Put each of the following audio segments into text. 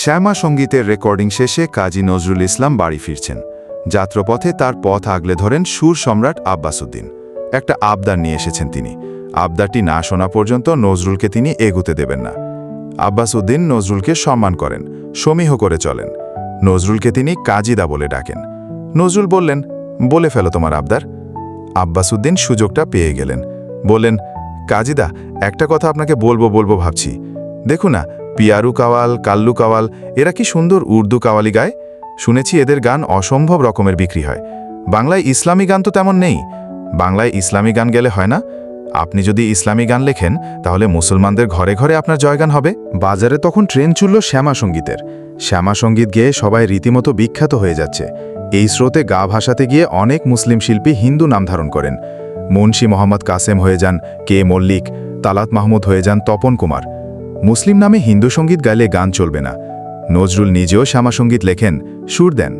শ্যামা সঙ্গীতের রেকর্ডিং শেষে কাজী নজরুল ইসলাম বাড়ি ফিরছেন। যাত্রাপথে তার পথ আগলে ধরেন সুর সম্রাট আব্বাসুদ্দিন একটা আবদার নিয়ে এসেছেন তিনি। আবদারটি না শোনা পর্যন্ত নজরুলকে তিনি এগুতে দেবেন না। আব্বাসুদ্দিন নজরুলকে সম্মান করেন, সমীহ করে চলেন। নজরুলকে তিনি কাজিদা বলে ডাকেন। নজরুল বললেন, বলে ফেলো তোমার আবদার। আব্বাসুদ্দিন সুযোগটা পেয়ে গেলেন। বললেন, কাজিদা, একটা কথা আপনাকে বলব বলব ভাবছি। দেখুন না পিয়ারু কাওয়াল, কাল্লু কাওয়াল, এরা কি সুন্দর উর্দু কাওয়ালি গায়? শুনেছি এদের গান অসম্ভব রকমের বিক্রি হয়। বাংলায় ইসলামী গান তো তেমন নেই। বাংলায় ইসলামী গান গেলে হয় না? আপনি যদি ইসলামী গান লেখেন, তাহলে মুসলমানদের ঘরে ঘরে আপনার জয়গান হবে। বাজারে তখন ট্রেন চলল শ্যামা সঙ্গীতের। শ্যামা সংগীত গেয়ে সবাই রীতিমতো বিখ্যাত হয়ে যাচ্ছে। এই স্রোতে গা ভাসাতে গিয়ে অনেক মুসলিম শিল্পী হিন্দু নাম ধারণ করেন। মুন্সী মোহাম্মদ কাসেম হয়ে যান কে মল্লিক, তালাত মাহমুদ হয়ে যান তপন কুমার। মুসলিম নামে হিন্দু সংগীত গাইলে গান চলবে না। নজরুল নিজেও শ্যামাসঙ্গীত লেখেন, সুর দেন।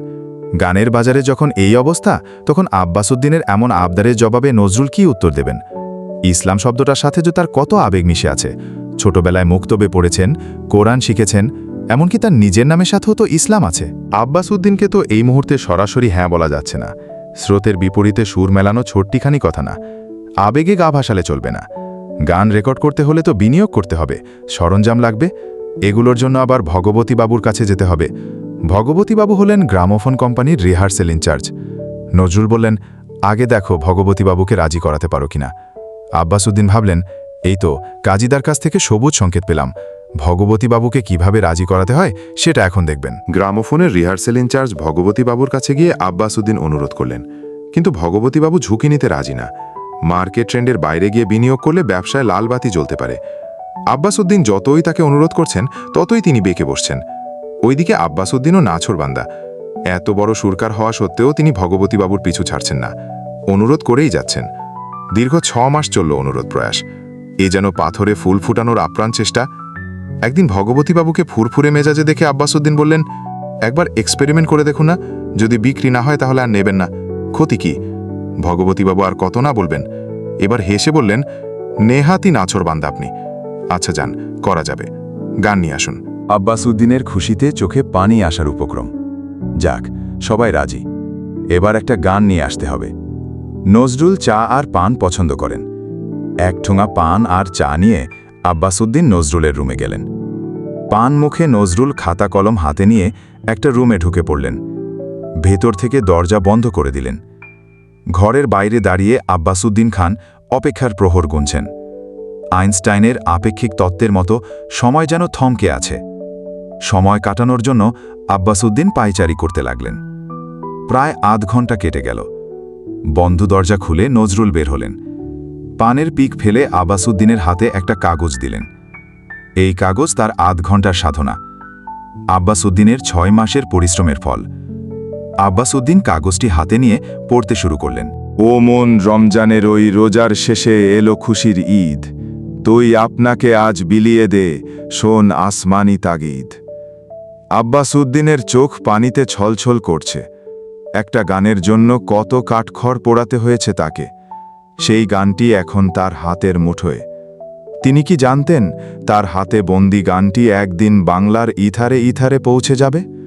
গানের বাজারে যখন এই অবস্থা, তখন আব্বাসুদ্দিনের এমন আবদারের জবাবে নজরুল কি উত্তর দেবেন? ইসলাম শব্দটার সাথে যে তার কত আবেগ মিশে আছে। ছোটবেলায় মুক্তবে পড়েছেন, কোরআন শিখেছেন, এমনকি তার নিজের নামের সাথেও তো ইসলাম আছে। আব্বাস উদ্দিনকে তো এই মুহূর্তে সরাসরি হ্যাঁ বলা যাচ্ছে না। স্রোতের বিপরীতে সুর মেলানো ছোট্টিখানি কথা না। আবেগে গা ভাসালে চলবে না। গান রেকর্ড করতে হলে তো বিনিয়োগ করতে হবে। সরঞ্জাম লাগবে। এগুলোর জন্য আবার ভগবতী বাবুর কাছে যেতে হবে। ভগবতী বাবু হলেন গ্রামোফোন কোম্পানির রিহার্সেল ইনচার্জ নজরুল বললেন, আগে দেখো ভগবতী বাবুকে রাজি করাতে পারো কিনা। আব্বাসুদ্দিন ভাবলেন, এই তো, কাজীদার কাছ থেকে সবুজ সংকেত পেলাম। ভগবতী বাবুকে কীভাবে রাজি করাতে হয় সেটা এখন দেখবেন। গ্রামোফোনের রিহার্সেল ইনচার্জ ভগবতী বাবুর কাছে গিয়ে আব্বাসুদ্দিন অনুরোধ করলেন, কিন্তু ভগবতী বাবু ঝুঁকি নিতে রাজি না। মার্কেট ট্রেন্ডের বাইরে গিয়ে বিনিয়োগ করলে ব্যবসায় লাল বাতি জ্বলতে পারে। আব্বাসুদ্দিন যতই তাকে অনুরোধ করছেন, ততই তিনি বেঁকে বসছেন। ওইদিকে আব্বাসুদ্দিনও নাছোড়বান্দা এত বড় সুরকার হওয়া সত্ত্বেও তিনি ভগবতীবাবুর পিছু ছাড়ছেন না। অনুরোধ করেই যাচ্ছেন। দীর্ঘ ছ মাস চলল অনুরোধ প্রয়াস। এ যেন পাথরে ফুল ফুটানোর আপ্রাণ চেষ্টা। একদিন ভগবতীবাবুকে ফুরফুরে মেজাজে দেখে আব্বাসুদ্দিন বললেন, একবার এক্সপেরিমেন্ট করে দেখুন না। যদি বিক্রি না হয় তাহলে আর নেবেন না। ক্ষতি কি? ভগবতীবাবু আর কত না বলবেন। এবার হেসে বললেন, নেহাতি নাছর বান্দা আপনি। আচ্ছা যান, করা যাবে। গান নিয়ে আসুন। আব্বাসুদ্দিনের খুশিতে চোখে পানি আসার উপক্রম। যাক, সবাই রাজি। এবার একটা গান নিয়ে আসতে হবে। নজরুল চা আর পান পছন্দ করেন। এক ঠোঙা পান আর চা নিয়ে আব্বাসুদ্দিন নজরুলের রুমে গেলেন। পান মুখে নজরুল খাতা কলম হাতে নিয়ে একটা রুমে ঢুকে পড়লেন। ভেতর থেকে দরজা বন্ধ করে দিলেন। ঘরের বাইরে দাঁড়িয়ে আব্বাসুদ্দিন খান অপেক্ষার প্রহর গুনছেন। আইনস্টাইনের আপেক্ষিক তত্ত্বের মতো সময় যেন থমকে আছে। সময় কাটানোর জন্য আব্বাসুদ্দিন পায়চারি করতে লাগলেন। প্রায় আধ ঘণ্টা কেটে গেল। বন্ধ দরজা খুলে নজরুল বের হলেন। পানের পিক ফেলে আব্বাসুদ্দিনের হাতে একটা কাগজ দিলেন। এই কাগজ তার আধ ঘণ্টার সাধনা। আব্বাসুদ্দিনের ছয় মাসের পরিশ্রমের ফল। আব্বাসুদ্দিন কাগজটি হাতে নিয়ে পড়তে শুরু করলেন। ও মন, রমজানের ওই রোজার শেষে এলো খুশির ঈদ। তুই আপনাকে আজ বিলিয়ে দে, শোন আসমানি তাগিদ। আব্বাসুদ্দিনের চোখ পানিতে ছলছল করছে। একটা গানের জন্য কত কাঠখড় পোড়াতে হয়েছে তাকে। সেই গানটি এখন তার হাতের মুঠোয়। তিনি কি জানতেন, তার হাতে বন্দি গানটি একদিন বাংলার ইথারে ইথারে পৌঁছে যাবে?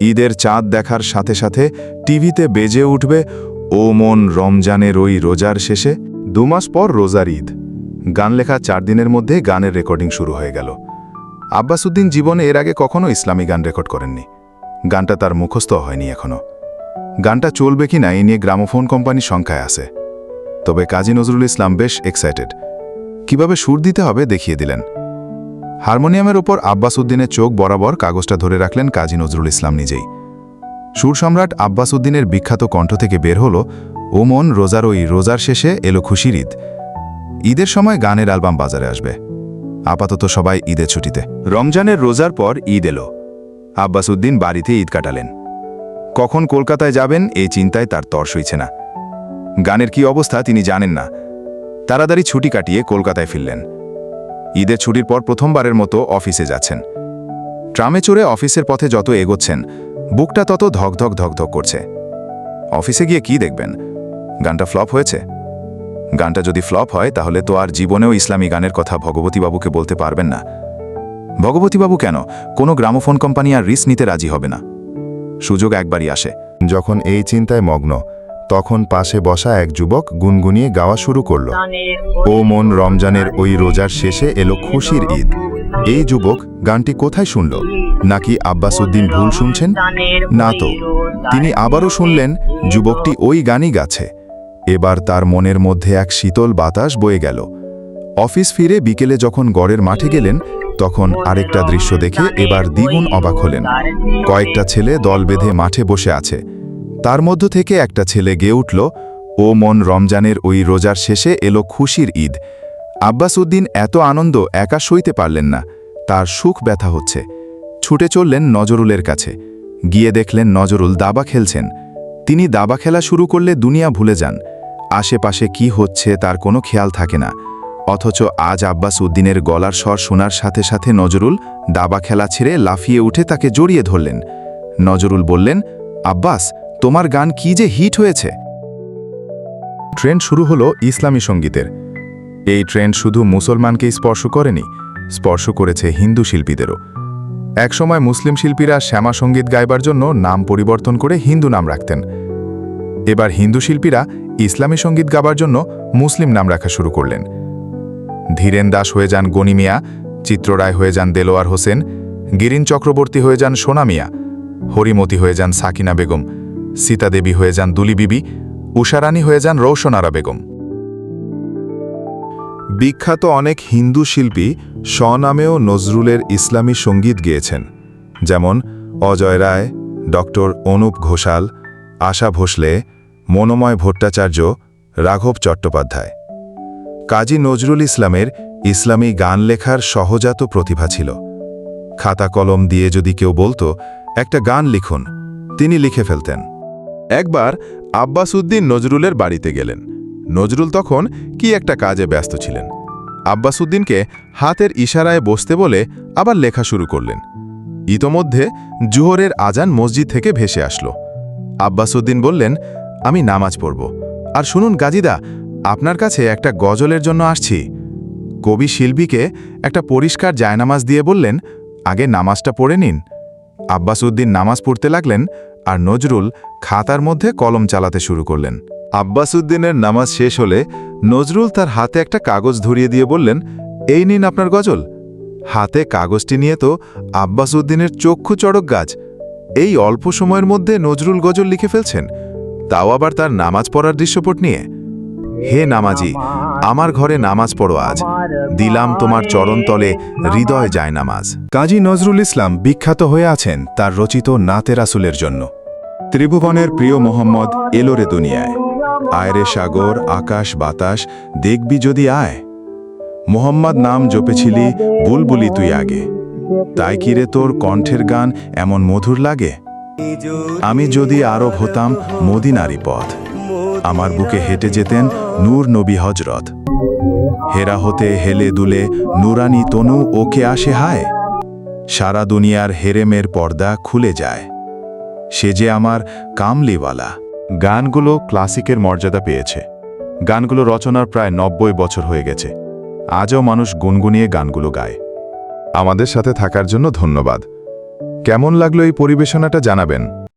ঈদের চাঁদ দেখার সাথে সাথে টিভিতে বেজে উঠবে, ও মন, রমজানের ওই রোজার শেষে? দুমাস পর রোজার ঈদ। গান লেখা চার দিনের মধ্যে গানের রেকর্ডিং শুরু হয়ে গেল। আব্বাসুদ্দিন জীবনে এর আগে কখনো ইসলামী গান রেকর্ড করেননি। গানটা তার মুখস্থ হয়নি এখনও গানটা চলবে কি না এই নিয়ে গ্রামোফোন কোম্পানির সংখ্যায় আছে। তবে কাজী নজরুল ইসলাম বেশ এক্সাইটেড কীভাবে সুর দিতে হবে দেখিয়ে দিলেন। হারমোনিয়ামের ওপর আব্বাস উদ্দিনের চোখ বরাবর কাগজটা ধরে রাখলেন কাজী নজরুল ইসলাম নিজেই। সুর সম্রাট আব্বাস উদ্দিনের বিখ্যাত কণ্ঠ থেকে বের হল ওমন রোজার ওই রোজার শেষে এলো খুশির ঈদ। ঈদের সময় গানের অ্যালবাম বাজারে আসবে। আপাতত সবাই ঈদের ছুটিতে। রমজানের রোজার পর ঈদ এলো। আব্বাস উদ্দিন বাড়িতে ঈদ কাটালেন। কখন কলকাতায় যাবেন এই চিন্তায় তার তর সইছে না। গানের কি অবস্থা তিনি জানেন না। তাড়াতাড়ি ছুটি কাটিয়ে কলকাতায় ফিরলেন। ঈদের ছুটির পর প্রথমবারের মতো অফিসে যাচ্ছেন। ট্রামে চড়ে অফিসের পথে যত এগোচ্ছেন, বুকটা তত ধকধক ধকধক করছে। অফিসে গিয়ে কি দেখবেন? গানটা ফ্লপ হয়েছে? গানটা যদি ফ্লপ হয়, তাহলে তো আর জীবনেও ইসলামী গানের কথা ভগবতী বাবুকে বলতে পারবেন না। ভগবতীবাবু কেন? কোনো গ্রামোফোন কোম্পানি আর রিস্ক নিতে রাজি হবে না। সুযোগ একবারই আসে। যখন এই চিন্তায় মগ্ন তখন পাশে বসা এক যুবক গুনগুনিয়ে গাওয়া শুরু করল। ও মন রমজানের ওই রোজার শেষে এলো খুশির ঈদ। এই যুবক গানটি কোথায় শুনল? নাকি আব্বাস উদ্দিন ভুল শুনছেন? না তো, তিনি আবারও শুনলেন, যুবকটি ওই গানই গাছে এবার তার মনের মধ্যে এক শীতল বাতাস বয়ে গেল। অফিস ফিরে বিকেলে যখন গড়ের মাঠে গেলেন, তখন আরেকটা দৃশ্য দেখে এবার দ্বিগুণ অবাক হলেন। কয়েকটা ছেলে দল বেঁধে মাঠে বসে আছে। তার মধ্য থেকে একটা ছেলে গেয়ে উঠল, ও মন রমজানের ওই রোজার শেষে এলো খুশির ঈদ। আব্বাস উদ্দিন এত আনন্দ একা সইতে পারলেন না, তার সুখ ব্যথা হচ্ছে। ছুটে চললেন নজরুলের কাছে। গিয়ে দেখলেন নজরুল দাবা খেলছেন। তিনি দাবা খেলা শুরু করলে দুনিয়া ভুলে যান। আশেপাশে কি হচ্ছে তার কোনো খেয়াল থাকে না। অথচ আজ আব্বাস উদ্দিনের গলার স্বর শোনার সাথে সাথে নজরুল দাবা খেলা ছেড়ে লাফিয়ে উঠে তাকে জড়িয়ে ধরলেন। নজরুল বললেন, আব্বাস তোমার গান কি যে হিট হয়েছে? ট্রেন্ড শুরু হলো ইসলামী সঙ্গীতের। এই ট্রেন্ড শুধু মুসলমানকেই স্পর্শ করেনি, স্পর্শ করেছে হিন্দু শিল্পীদেরও। একসময় মুসলিম শিল্পীরা শ্যামা সংগীত গাইবার জন্য নাম পরিবর্তন করে হিন্দু নাম রাখতেন। এবার হিন্দু শিল্পীরা ইসলামী সংগীত গাবার জন্য মুসলিম নাম রাখা শুরু করলেন। ধীরেন দাস হয়ে যান গনি মিয়া চিত্ররায় হয়ে যান দেলোয়ার হোসেন, গিরিন চক্রবর্তী হয়ে যান সোনা মিয়া, হরিমতি হয়ে যান সাকিনা বেগম সীতা দেবী হয়ে যান দুলি বিবি উষারানী হয়ে যান রৌশনারা বেগম। বিখ্যাত অনেক হিন্দু শিল্পী স্বনামেও নজরুলের ইসলামী সংগীত গেয়েছেন, যেমন অজয় রায়, ডক্টর অনুপ ঘোষাল, আশা ভোসলে, মনোময় ভট্টাচার্য, রাঘব চট্টোপাধ্যায়। কাজী নজরুল ইসলামের ইসলামী গান লেখার সহজাত প্রতিভা ছিল। খাতা কলম দিয়ে যদি কেউ বলতো, একটা গান লিখুন, তিনি লিখে ফেলতেন। একবার আব্বাস উদ্দিন নজরুলের বাড়িতে গেলেন। নজরুল তখন কি একটা কাজে ব্যস্ত ছিলেন। আব্বাস উদ্দিনকে হাতের ইশারায় বসতে বলে আবার লেখা শুরু করলেন। ইতোমধ্যে জুহরের আজান মসজিদ থেকে ভেসে আসলো। আব্বাস উদ্দিন বললেন, আমি নামাজ পড়ব। আর শুনুন গাজিদা, আপনার কাছে একটা গজলের জন্য আসছি। কবি শিল্পীকে একটা পরিষ্কার জায়নামাজ দিয়ে বললেন, আগে নামাজটা পড়ে নিন। আব্বাস উদ্দিন নামাজ পড়তে লাগলেন আর নজরুল খাতার মধ্যে কলম চালাতে শুরু করলেন। আব্বাস উদ্দিনের নামাজ শেষ হলে নজরুল তার হাতে একটা কাগজ ধরিয়ে দিয়ে বললেন, এই নিন আপনার গজল। হাতে কাগজটি নিয়ে তো আব্বাস উদ্দিনের চক্ষু চড়ক গাছ। এই অল্প সময়ের মধ্যে নজরুল গজল লিখে ফেলছেন। তাও আবার তার নামাজ পড়ার দৃশ্যপট নিয়ে। হে নামাজি, আমার ঘরে নামাজ পড়ো আজ। দিলাম তোমার চরণতলে হৃদয় যায় নামাজ। কাজী নজরুল ইসলাম বিখ্যাত হয়ে আছেন তার রচিত নাতে রাসুলের জন্য। ত্রিভুবনের প্রিয় মোহাম্মদ এলোরে দুনিয়ায়। আয়রে সাগর, আকাশ, বাতাস, দেখবি যদি আয়। মোহাম্মদ নাম জপেছিলি, বুলবুলি তুই আগে। তাই কিরে তোর কণ্ঠের গান এমন মধুর লাগে? আমি যদি আরব হতাম মদিনারি পথ। আমার বুকে হেঁটে যেতেন নূর নবী হজরত হেরা হতে হেলে দুলে, নুরানি তনু, ওকে আসে হায়। সারা দুনিয়ার হেরেমের পর্দা খুলে যায়। সে যে আমার কামলিওয়ালা। গানগুলো ক্লাসিকের মর্যাদা পেয়েছে। গানগুলো রচনার প্রায় নব্বই বছর হয়ে গেছে। আজও মানুষ গুনগুনিয়ে গানগুলো গায়। আমাদের সাথে থাকার জন্য ধন্যবাদ। কেমন লাগল এই পরিবেশনাটা জানাবেন?